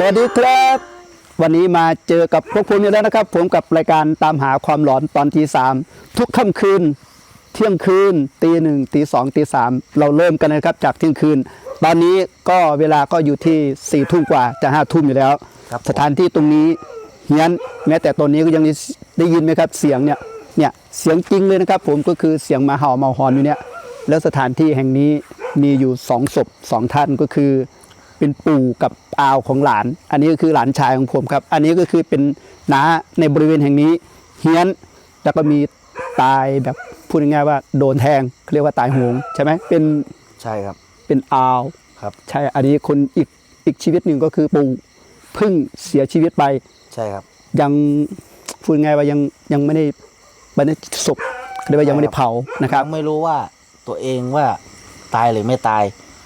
สวัสดีครับ วันนี้มาเจอกับพวกผมอยู่แล้วนะครับ ผมกับรายการตามหาความหลอนตอนที่สามทุกค่ำคืน เที่ยงคืนตีหนึ่งตีสองตีสามเราเริ่มกันนะครับจากเที่ยงคืน ตอนนี้ก็เวลาก็อยู่ที่สี่ทุ่มกว่าจะห้าทุ่มอยู่แล้ว ครับผม สถานที่ตรงนี้เฮียนแม้แต่ตอนนี้ก็ยังได้ยินไหมครับเสียงเนี่ยเนี่ยเสียงจริงเลยนะครับ ผมก็คือเสียงหมาเห่าเมาหอนอยู่เนี่ยแล้วสถานที่แห่งนี้มีอยู่สองศพสองท่านก็คือ เป็นปู่กับอาวของหลาน อันนี้ก็คือหลานชายของผมครับ อันนี้ก็คือเป็นน้าในบริเวณแห่งนี้เฮียนแล้วก็มีตายแบบพูดง่ายๆว่าโดนแทงเขาเรียกว่าตายโหงใช่ไหมเป็นใช่ครับเป็นอาวครับ ใช่อันนี้คนอีกอีกชีวิตหนึ่งก็คือปู่เพิ่งเสียชีวิตไปใช่ครับ ยังพูดง่ายว่ายังยังไม่ได้บรรณศพเรียกว่ายังไม่ได้เผานะครับยังไม่รู้ว่าตัวเองว่าตายหรือไม่ตาย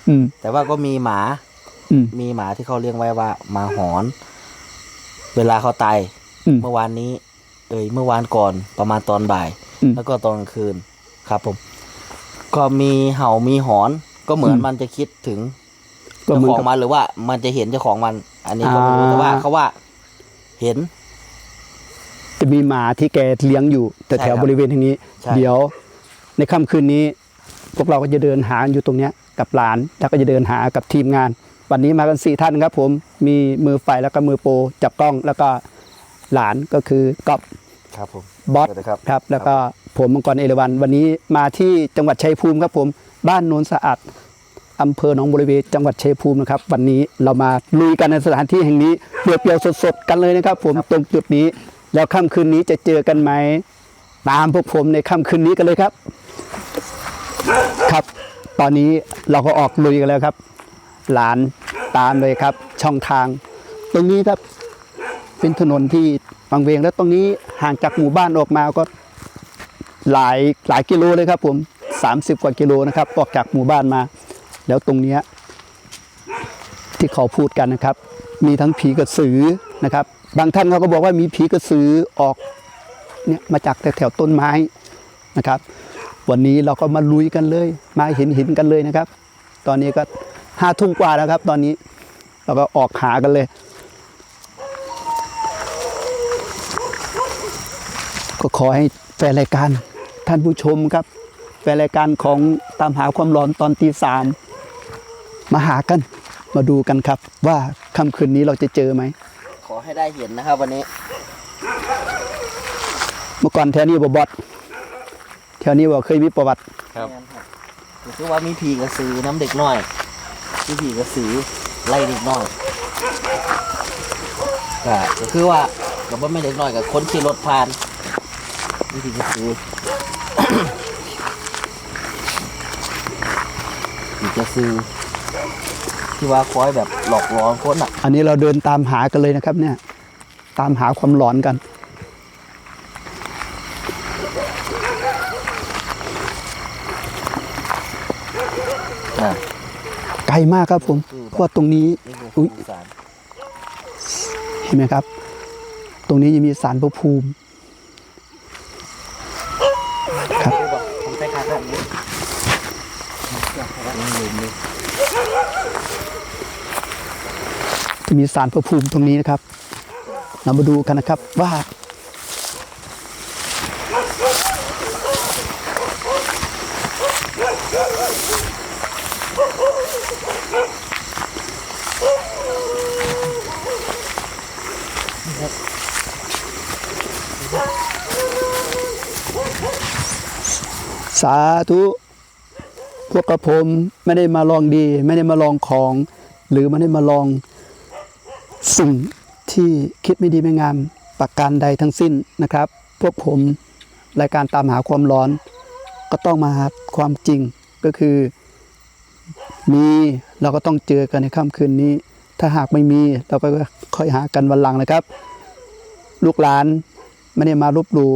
อืมแต่ว่าก็มีหมา อืม มีหมาที่เขาเลี้ยงไว้ว่าหมาหอน เวลาเขาตายอืม เมื่อวานนี้ เอ้ยเมื่อวานก่อนประมาณตอนบ่าย อืม แล้วก็ตอนกลางคืนครับผม ก็มีเห่ามีหอน ก็เหมือนอืม มันจะคิดถึงก็เจ้าเหมือนของกับมันหรือว่ามันจะเห็นเจ้าของมัน อันนี้ก็ไม่รู้อ่า แต่ว่าเขาว่า เห็น จะมีหมาที่แกเลี้ยงอยู่แต่แถวใช่ครับบริเวณทางนี้ ใช่ เดี๋ยวในค่ำคืนนี้ พวกเราก็จะเดินหาอยู่ตรงเนี้ยกับหลาน แล้วก็จะเดินหากับทีมงาน วันนี้มากันสี่ท่านครับผมมีมือไฟแล้วก็มือโปรจับกล้องแล้วก็หลานก็คือก๊อฟครับผมบอสสวัสดีครับครับ แล้วก็ผมมังกรเอราวันวันนี้มาที่จังหวัดชัยภูมิครับผมบ้านโนนสะอาดอำเภอหนองบัวระเวจังหวัดชัยภูมินะครับ วันนี้เรามาลุยกันในสถานที่แห่งนี้เปรียวๆสดๆกันเลยนะครับ ผมตรงจุดนี้ แล้วค่ำคืนนี้จะเจอกันไหมตามพวกผมในค่ำคืนนี้กันเลยครับ ครับ ตอนนี้เราก็ออกลุยกันแล้วครับ หลานตามเลยครับ ช่องทาง ตรงนี้ครับเป็นถนนที่บางเวงแล้วตรงนี้ห่างจากหมู่บ้านออกมาก็หลายหลายกิโลเลยครับผม 30 กว่ากิโลนะครับออกจากหมู่บ้านมา แล้วตรงเนี้ยที่เขาพูดกันนะครับ มีทั้งผีกระสือนะครับ บางท่านเขาก็บอกว่ามีผีกระสือออกเนี่ยมาจากแถวต้นไม้นะครับ วันนี้เราก็มาลุยกันเลย มาเห็นเห็นกันเลยนะครับ ตอนนี้ก็ ห้าทุ่มกว่าแล้วครับ ตอนนี้เราก็ออกหากันเลย ก็ขอให้แฟนรายการท่านผู้ชมครับ แฟนรายการของตามหาความร้อนตอนตีสามมาหากันมาดูกันครับ ว่าค่ำคืนนี้เราจะเจอไหม ขอให้ได้เห็นนะครับวันนี้ เมื่อก่อนแถวนี้บอบอดแถวนี้บ่เคยมีประวัติครับคือว่ามีผีกระสือน้ำเด็กน้อย มีผีกระสือไล่เด็กน้อยก็ก็คือว่ากับว่าไม่เด็กน้อยกับคนขี่รถผ่านมีผีกระสือผีกระสือที่ว่าคอยแบบหลอกหลอนคนอะ อันนี้เราเดินตามหากันเลยนะครับเนี่ย ตามหาความหลอนกัน อ่า ไกลมากครับผมเพราะว่าตรงนี้นี่คืออุ๊ยผู้สารเห็นไหมครับ ตรงนี้ยังมีสารพระภูมิครับผมไปคาดแบบนี้ยังลืมเลยจะมีสารพระภูมิตรงนี้นะครับ เรามาดูกันนะครับว่า สาธุพวกกระผมไม่ได้มาลองดี ไม่ได้มาลองของ หรือไม่ได้มาลองสิ่งที่คิดไม่ดีไม่งามประการใดทั้งสิ้นนะครับ พวกผมรายการตามหาความร้อน ก็ต้องมาหาความจริงก็คือ มีเราก็ต้องเจอกันในค่ำคืนนี้ ถ้าหากไม่มีเราก็ค่อยหากันวันหลังนะครับ ลูกหลานไม่ได้มาลบหลู่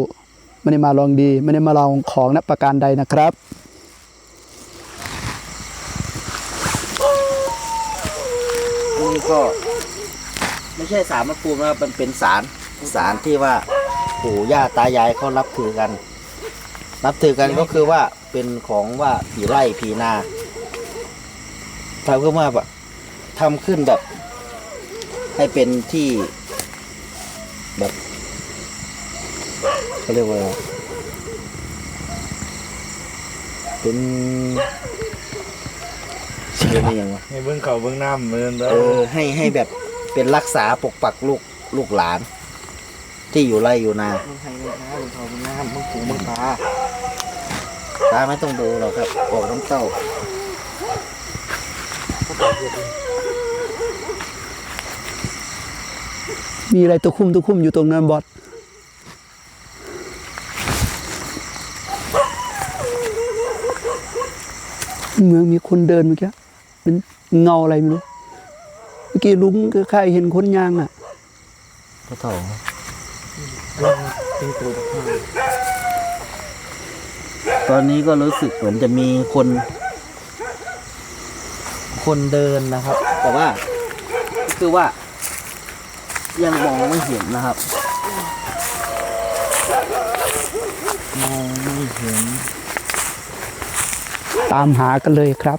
ไม่ได้มาลองดี ไม่ได้มาลองของนับประการใดนะครับอันนี้ก็ไม่ใช่สารพระภูนะครับมันเป็นสารสารที่ว่าปู่ย่าตายายเขานับถือกันนับถือกันก็คือว่าเป็นของว่าผีไร่ผีนาทำขึ้นมาแบบทำขึ้นแบบ ให้เป็นที่แบบ เขาเรียกว่า เป็นเป็นอะไรอย่างวะให้เบิ้งเขาเบิ้งน้ำเหมือนเดิเอมอให้ให้แบบเป็นรักษาปกปักลูกลูกหลาน ที่อยู่ไร่อยู่นามึงให้เบิ้งน้ำเบิ้งเขาเบิ้งน้ำมึงปูมึงปลาตาไม่ต้องดูหรอกครับออกน้ำเต้ามีอะไรตะคุ่มตะคุ่มอยู่ตรงนั้นบอส เหมือนมีคนเดินเมื่อกี้เป็นเงาอะไรไม่รู้เมื่อกี้ลุงก็ใครเห็นคนยางอะพระเถ่าตีตัวตะข้างตอนนี้ก็รู้สึกเหมือนจะมีคน คนเดินนะครับ แต่ว่า คือว่า ยังมองไม่เห็นนะครับ มองไม่เห็น ตามหากันเลยครับ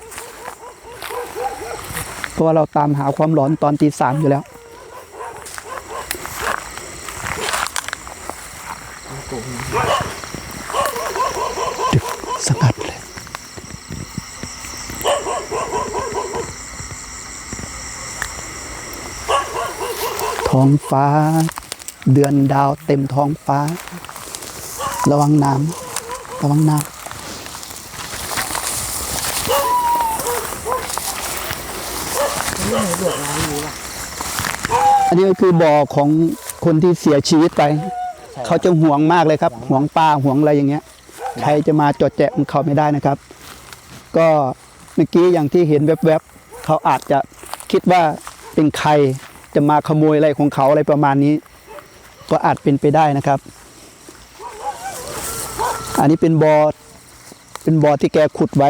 เพราะว่าเราตามหาความหลอนตอนตีสามอยู่แล้วดึกสงัดเลยท้องฟ้า เดือนดาวเต็มท้องฟ้า ระวังน้ำระวังน้ำ นนี้ก็คือบ่อของคนที่เสียชีวิตไป เขาจะห่วงมากเลยครับห่วงปลาห่วงอะไรอย่างเงี้ยใครจะมาจดแจะมันเขาไม่ได้นะครับ ก็เมื่อกี้อย่างที่เห็นแวบๆเขาอาจจะคิดว่าเป็นใครจะมาขโมยอะไรของเขาอะไรประมาณนี้ ก็อาจเป็นไปได้นะครับ อันนี้เป็นบ่อเป็นบ่อที่แกขุดไว้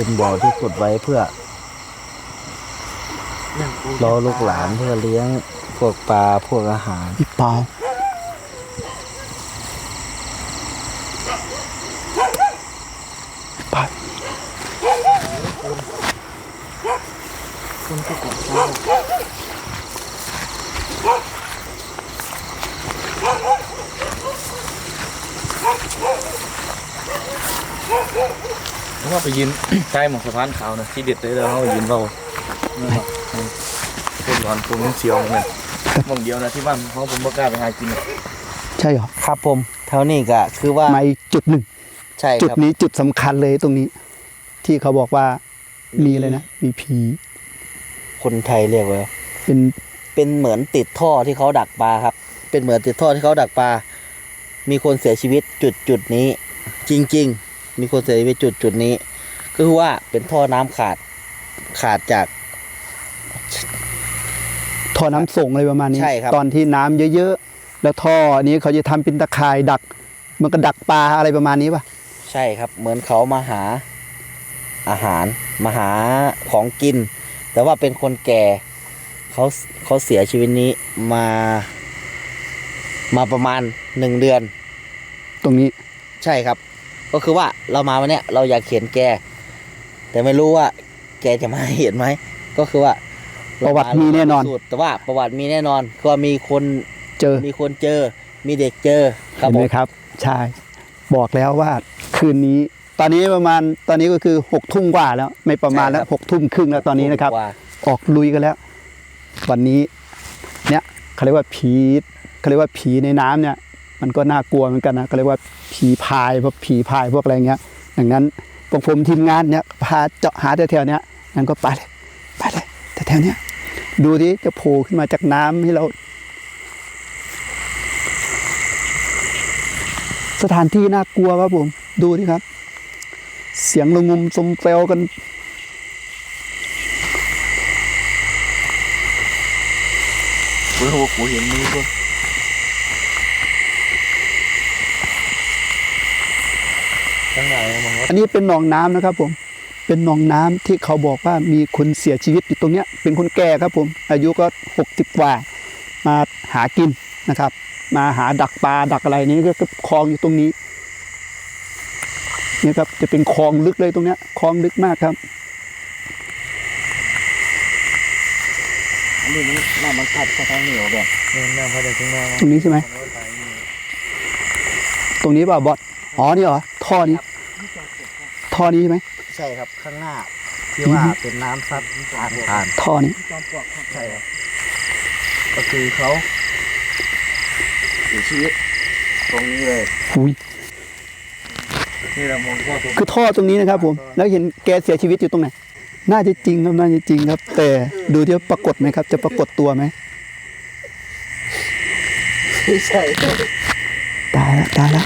เป็นบ่อที่ขุดไว้เพื่อนั่งปูรอลูกหลานเพื่อเลี้ยงพวกปลาพวกอาหารอีกเปล่าไปคนที่กดซ้าย ผมว่าไปยืน ใกล้หมองสะพานขาวนะที่เด็ดเลยแล้วเขาไปยืนเบาเป็นหลอนผมเสียวเหมือนกันหมองเดียวนะที่บ้านเพราะผมไม่กล้าไปหากินอะใช่เหรอครับผมเท่านี้ก็คือว่ามาอีกจุดหนึ่ง ใช่จุดครับนี้จุดสำคัญเลยตรงนี้ ที่เขาบอกว่ามีเลยนะ มีผีคนไทยเรียกว่า เป็นเป็นเหมือนติดท่อที่เขาดักปลาครับ เป็นเหมือนติดท่อที่เขาดักปลา มีคนเสียชีวิตจุดจุดนี้ จริงๆ มีคนเสียชีวิตจุดจุดนี้ ก็คือว่าเป็นท่อน้ำขาดขาดจาก ท่อน้ำส่งอะไรประมาณนี้ ใช่ครับ ตอนที่น้ำเยอะๆ แล้วท่อนี้เขาจะทำเป็นตะข่ายดัก มันก็ดักปลาอะไรประมาณนี้ป่ะ ใช่ครับ เหมือนเขามาหาอาหารมาหาของกิน แต่ว่าเป็นคนแก่เขาเขาเสียชีวิตนี้มา มาประมาณหนึ่งเดือน ตรงนี้ใช่ครับ ก็คือว่าเรามาวันเนี้ยเราอยากเห็นแก แต่ไม่รู้ว่า แกจะมาเห็นไหมก็คือว่าประวัติมีแน่นอนสูตรแต่ว่าประวัติมีแน่นอนคือว่ามีคนเจอ มีคนเจอ มีเด็กเจอครัเห็บนผไหมมครับ ใช่ บอกแล้วว่าคืนนี้ ตอนนี้ประมาณตอนนี้ก็คือหกทุ่มกว่าแล้ว ไม่ประมาณแล้วหกทุ่มครึ่งแล้วตอนนี้นะครับว่าออกลุยกันแล้ว วันนี้ เนี่ยเขาเรียกว่าผีเขาเรียกว่าผีในน้ำเนี่ย มันก็น่ากลัวเหมือนกันนะเขาเรียกว่าผีพายพวกผีพายพวกอะไรเงี้ยดังนั้นพวกผมทีมงานเนี่ยพาเจาะหาแถวๆเนี้ยงั้นก็ไปเลยไปเลยแต่แถวเนี้ยดูดิจะโผล่ขึ้นมาจากน้ำให้เรา สถานที่น่ากลัวครับผมดูดิครับ เสียงระงมสมเปลกันกูรู้ว่ากูเห็นมือคน ทั้งหลายมองว่าอันนี้เป็นหนองน้ำนะครับผม เป็นหนองน้ำที่เขาบอกว่ามีคนเสียชีวิตอยู่ตรงเนี้ย เป็นคนแก่ครับผม อายุก็หกสิบกว่า มาหากินนะครับ มาหาดักปลาดักอะไรนี้ก็คลองอยู่ตรงนี้เนี่ยครับจะเป็นคลองลึกเลยตรงเนี้ยคลองลึกมากครับอันนี้มันน้ำมันพัดเข้าทางเหนียวแบบเนี่ยแม่พอจะถึงแม่ตรงนี้ใช่ไหมตรงนี้เปล่าบอสอ๋อนี่เหรอ ท่อนี้ท่อนี้ใช่ไหมใช่ครับข้างหน้าที่ว่าเป็นน้ำซัดผ่านผ่านท่อนี้ใช่ครับก็คือเขาเสียชีวิตตรงนี้เลยหุยนี่เรามองว่าตัวคือท่อตรงนี้นะครับ ผม แล้วเห็นแกเสียชีวิตอยู่ตรงไหนน่าจะจริงครับน่าจะจริงครับ แต่ดูที่ว่าปรากฏไหมครับ จะปรากฏตัวไหมไม่ใช่ตายละตายละ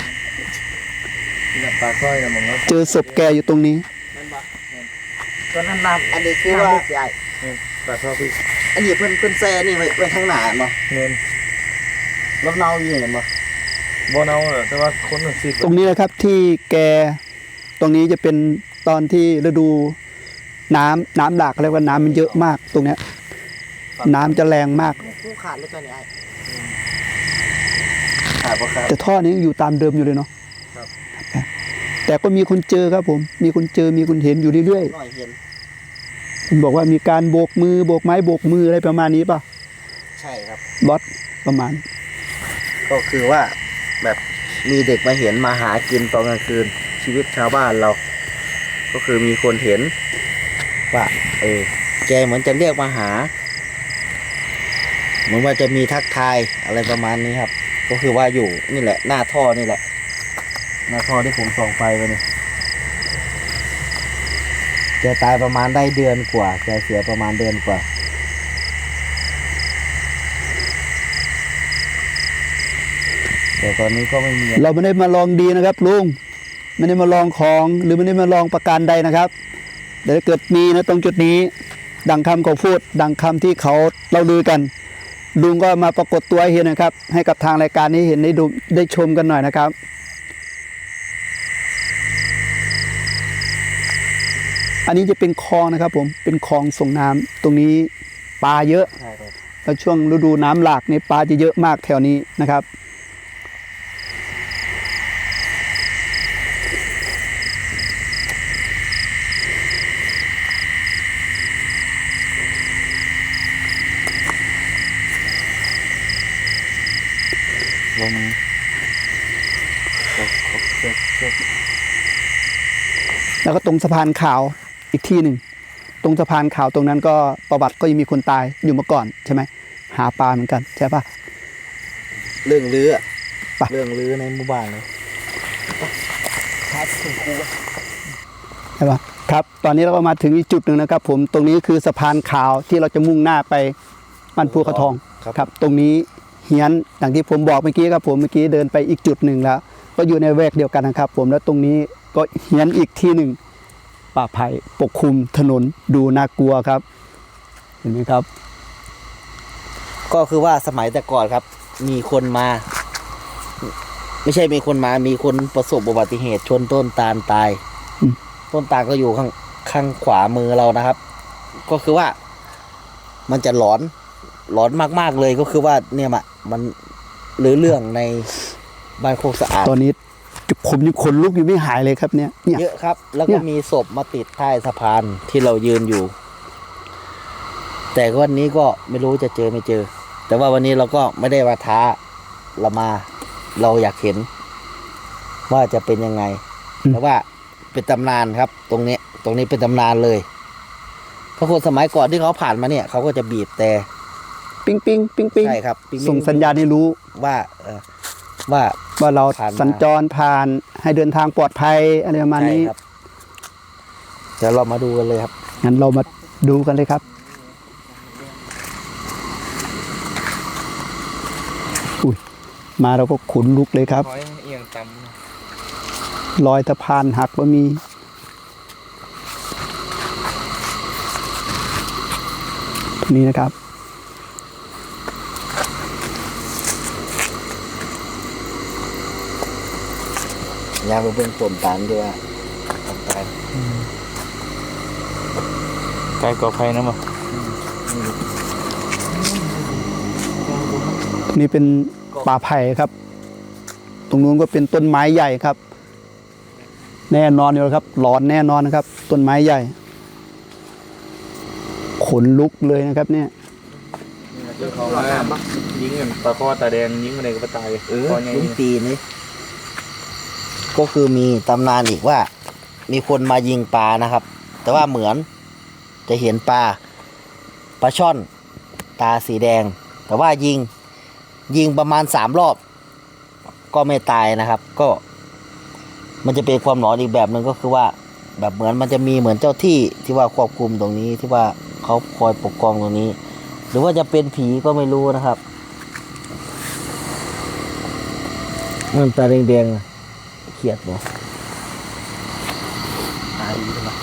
เนี่ยปลาสร้อยเรามองว่าเจอศพแกอยู่ตรงนี้ ตอนนั้นน้ำอันนี้คือว่าเนี่ยปลาสร้อยพี่อันนี้เพิ่นเพิ่นแซ่นี่ไว้ไว้ข้างหน้ามั้งเน้นรถเน่าอยู่เห็นมั้งบ่เนาเหรอแต่ว่าคนหนึ่งสิบตรงนี้นะครับที่แกตรงนี้จะเป็นตอนที่ฤดูน้ำน้ำหลากเรียกว่าน้ำมันเยอะมากตรงเนี้ย น้ำจะแรงมาก คู่ขาดเลยตัวนี้ไอ้ขาดปะครับแต่ท่อนี้ยังอยู่ตามเดิมอยู่เลยเนาะครับ แต่ก็มีคนเจอครับผม มีคนเจอมีคนเห็นอยู่เรื่อยหน่อยเห็นๆคุณบอกว่ามีการโบกมือโบกไม้โบกมืออะไรประมาณนี้ป่ะใช่ครับบอสประมาณ ก็คือว่าแบบมีเด็กมาเห็นมาหากินตอนกลางคืนชีวิตชาวบ้านเรา ก็คือมีคนเห็นว่าเออแกเหมือนจะเรียกมาหา เหมือนว่าจะมีทักทายอะไรประมาณนี้ครับ ก็คือว่าอยู่นี่แหละ หน้าท่อนี่แหละห นาทอที่ผมส่องไฟไปนี่แกตายประมาณได้เดือนกว่า แกเสียประมาณเดือนกว่า แต่ตอนนี้ก็ไม่มี เราไม่ได้มาลองดีนะครับลุง ไม่ได้มาลองของหรือไม่ได้มาลองประการใดนะครับ แต่ถ้าเกิดมีนะตรงจุดนี้ ดังคำเขาพูด ดังคำที่เขาเล่าลือกัน ลุงก็มาปรากฏตัวให้เห็นนะครับ ให้กับทางรายการนี้เห็นได้ดูได้ชมกันหน่อยนะครับ อันนี้จะเป็นคลองนะครับผมเป็นคลองส่งน้ำตรงนี้ปลาเยอะใช่ครับแล้วช่วงฤดูน้ำหลากนี่ปลาจะเยอะมากแถวนี้นะครับ ลมแล้วก็ตรงสะพานขาว อีกที่หนึ่งตรงสะพานขาวตรงนั้นก็ประวัติก็ยังมีคนตายอยู่มาก่อนใช่ไหมหาปลาเหมือนกันใช่ปะเรื่องลื้ออะไปเรื่องลื้อในหมู่บ้านเลยครับคุณครูใช่ปะครับตอนนี้เราก็มาถึงอีกจุดหนึ่งนะครับ ผมตรงนี้คือสะพานขาวที่เราจะมุ่งหน้าไปบ้านภูเขาทองครับครับ ตรงนี้เฮียนอย่างที่ผมบอกเมื่อกี้ครับผมเมื่อกี้เดินไปอีกจุดหนึ่งแล้ว ก็อยู่ในแวกเดียวกันนะครับ ผมแล้วตรงนี้ก็เฮียนอีกที่หนึ่ง ป่าไผ่ปกคลุมถนนดูน่ากลัวครับ เห็นไหมครับ ก็คือว่าสมัยแต่ก่อนครับ มีคนมา ไม่ใช่มีคนมา มีคนประสบอุบัติเหตุชนต้นตาลตายอืมต้นตาลก็อยู่ข้างข้างขวามือเรานะครับ ก็คือว่า มันจะหลอนหลอนมากๆเลยก็คือว่าเนี่ยมะมันหรือเรื่องในบ้านโคกสะอาดตอนนี้ ผมยังขนลุกยังไม่หายเลยครับเนี่ยเนี่ย เยอะครับ แล้วเนี่ก็ย มีศพมาติดใต้สะพานที่เรายืนอยู่ แต่วันนี้ก็ไม่รู้จะเจอไม่เจอ แต่ว่าวันนี้เราก็ไม่ได้มาท้าเรามา เราอยากเห็น ว่าจะเป็นยังไงแต่ว่าเป็นตำนานครับ ตรงนี้ ตรงนี้เป็นตำนานเลยเพราะคนสมัยก่อนที่เขาผ่านมาเนี่ยเขาก็จะบีบแต่ปิ้งปิ้งปิ้งปิ้งใช่ครับปิ๊งๆส่งสัญญาณให้รู้ว่าเออ ว่าว่าเราผ่านมาสัญจรผ่านให้เดินทางปลอดภัยอะไรประมาณใช่นี้ครับเดี๋ยวเรามาดูกันเลยครับงั้นเรามาดูกันเลยครับอุ้ยมาเราก็ขนลุกเลยครับคอยเอียงต่รอยสะพานหักก็มีตรงนี้นะครับ ยางไปเบื้องต้นตานด้วยว่าทำตายำไกลกว่าไฟนะมั้งตรงนี้เป็นป่าไผ่ครับ ตรงนู้นก็เป็นต้นไม้ใหญ่ครับ แน่นอนอยู่แล้วครับร้อนแน่นอนนะครับ ต้นไม้ใหญ่ ขนลุกเลยนะครับ เนี่ยคือเขามายิงกันตาคอตาแดงยิงกันในกระตายเออคอใหญ่ลุงตีนี่ ก็คือมีตำนานอีกว่า มีคนมายิงปลานะครับ แต่ว่าเหมือนจะเห็นปลาปลาช่อนตาสีแดง แต่ว่ายิงยิงประมาณสามรอบ ก็ไม่ตายนะครับ ก็ มันจะเป็นความหลอนอีกแบบหนึ่งก็คือว่า แบบเหมือนมันจะมีเหมือนเจ้าที่ที่ว่าควบคุมตรงนี้ที่ว่าเขาคอยปกครองตรงนี้ หรือว่าจะเป็นผีก็ไม่รู้นะครับ มันตาแดงๆ อะเครียดเนาะตาดีเลย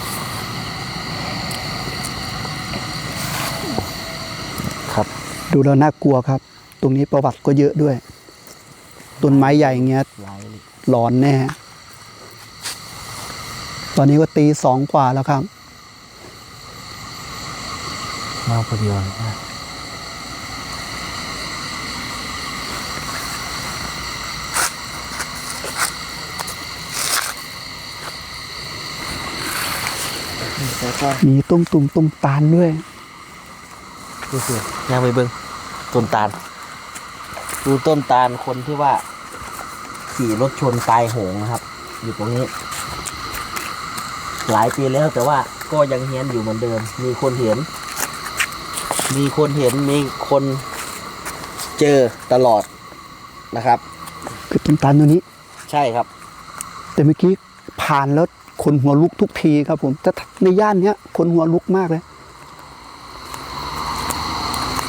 ครับ ดูแล้วน่ากลัวครับ ตรงนี้ประวัติก็เยอะด้วย ต้นไม้ใหญ่อย่างเงี้ยลายเลยร้อนแน่ ตอนนี้ก็ตีสองกว่าแล้วครับมาพอดีเลยนะแล้วก็ มีต้มตุ่มต้มตาลด้วยดูสิย่างไปเบิ้งต้นตาล ดูต้นตาลคนที่ว่า ขี่รถชนตายโหงนะครับ อยู่ตรงนี้ หลายปีแล้วแต่ว่าก็ยังเฮี้ยนอยู่เหมือนเดิม มีคนเห็น มีคนเห็นมีคนเจอตลอดนะครับ คือต้มตาลตัวนี้ ใช่ครับ แต่เมื่อกี้ ผ่านแล้วคนหัวลุกทุกทีครับผมแต่ในย่านเนี้ยคนหัวลุกมากเลย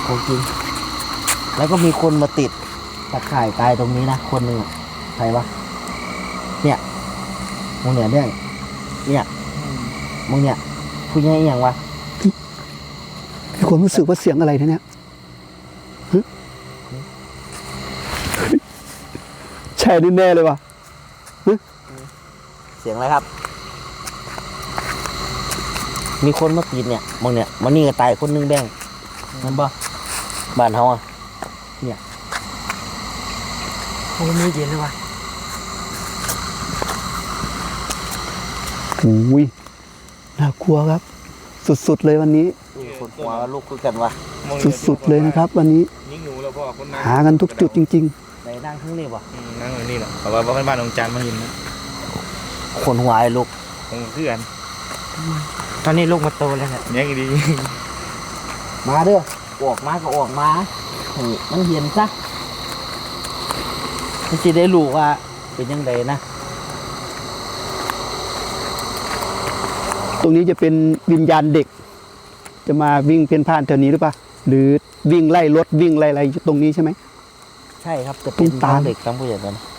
ของจริงแล้วก็มีคนมาติดตะข่ายตายตรงนี้นะคนหนึ่งอะใครวะเนี่ยมึงเนี่ยเนี่ยเนี่ยมึงเนี่ยผู้ใหญ่อหย่างวะมีความรู้สึกว่าเสียงอะไรนะเนี่ยหึใช่แน่ๆเลยว่ะ เสียงอะไรครับ มีคนมาติดเนี่ยมึงเนี่ยมันนี่ก็ตายคนหนึงแบ่งนั่นปะบ้านเขาอะเนี่ยโอ้ไม่เย็นเลยวะโอ้ยน่ากลัวครับ สุดๆเลยวันนี้คนหัวลูกคุยกันวะสุดๆเลยนะครับ วันนี้ยิงหนูแล้วพ่อคนหากันทุกจุดจริงไหนนั่งข้างนี้วะอืมนั่งอยู่นี่แหละแต่ว่าบ้านบ้านของจานมายินนะ คนหัวไอ้ลูกคงคือกันตอนนี้ลูกมาโตแล้วเนี่ยแย่งดี มาเด้อออกมาก็ออกมาให้มันเห็นซะมันจะได้รู้ว่าเป็นยังไงนะๆตรงนี้จะเป็นวิญญาณเด็ก จะมาวิ่งเพ่นพ่านแถวนี้หรือเปล่าหรือวิ่งไล่รถวิ่งไล่อะไรอยู่ตรงนี้ใช่ไหม ใช่ครับจะเป็นตุ้มตามทั้งเด็กทั้งผู้ใหญ่กันสิ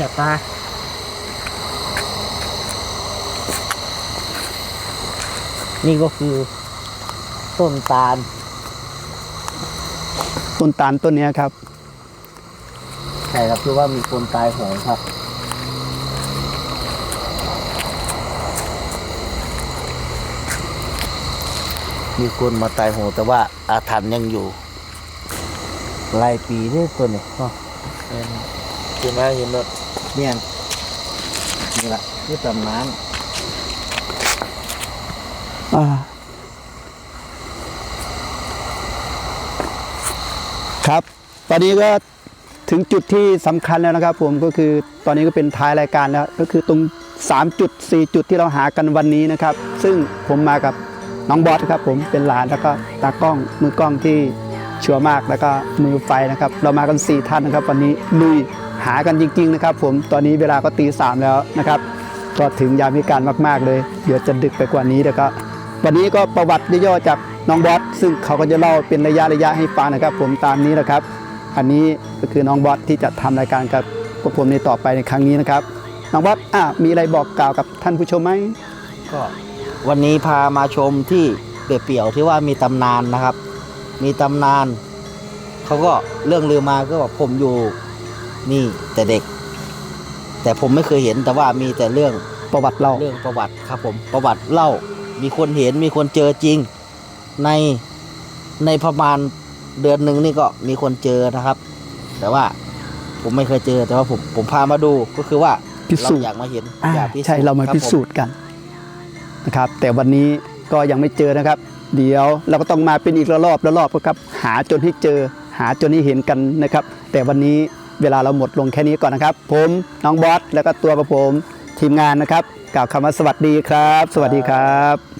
จับตานี่ก็คือต้นตาล ต้นตาลต้นเนี้ยครับ ใช่ครับคือว่ามีคนตายโหงครับ มีคนมาตายโหงแต่ว่าอาถรรพ์ยังอยู่หลายปีนี่ตัวนี้เนาะๆเป็น คือมาเห็นรถเนี่ยนี่แหละที่ตำนานอ่าครับ ตอนนี้ก็ถึงจุดที่สำคัญแล้วนะครับ ผมก็คือตอนนี้ก็เป็นท้ายรายการแล้ว ก็คือตรง 3 จุด 4 จุดที่เราหากันวันนี้นะครับ ซึ่งผมมากับน้องบอสครับ ผมเป็นหลานแล้วก็ตากล้องมือกล้องที่ชัวร์มากแล้วก็มือไฟนะครับ เรามากัน 4 ท่านนะครับ วันนี้ลุย หากันจริงๆนะครับผมตอนนี้เวลาก็ตีสามแล้วนะครับ ก็ถึงยามวิการมากๆเลย เดี๋ยวจะดึกไปกว่านี้แต่ก็วันนี้ก็ประวัติย่อๆจากน้องบอสซึ่งเขาก็จะเล่าเป็นระยะระยะให้ฟังนะครับ ผมตามนี้นะครับ อันนี้ก็คือน้องบอสที่จะทำรายการกับพวกผมในต่อไปในครั้งนี้นะครับ น้องบอสอะมีอะไรบอกกล่าวกับท่านผู้ชมไหมก็วันนี้พามาชมที่เปรียวๆที่ว่ามีตำนานนะครับ มีตำนานเขาก็เรื่องลือมาก็บอกผมอยู่ นี่แต่เด็ก แต่ผมไม่เคยเห็นแต่ว่ามีแต่เรื่องประวัติเราเรื่องประวัติครับผมประวัติเล่า มีคนเห็นมีคนเจอจริง ในในประมาณเดือนหนึ่งนี่ก็มีคนเจอนะครับ แต่ว่าผมไม่เคยเจอแต่ว่าผมผมพามาดูก็คือว่าพิสูจน์เราอยากมาเห็นอ่าอยากพิสูจน์ใช่เรามาคบพิสูจน์กันนะครับ แต่วันนี้ก็ยังไม่เจอนะครับ เดี๋ยวเราก็ต้องมาเป็นอีกระลอบระลอบครับ หาจนให้เจอ หาจนให้เห็นกันนะครับ แต่วันนี้ เวลาเราหมดลงแค่นี้ก่อนนะครับ ผมน้องบอสแล้วก็ตัวกระผมทีมงานนะครับกล่าวคำว่าสวัสดีครับ สวัสดีครับ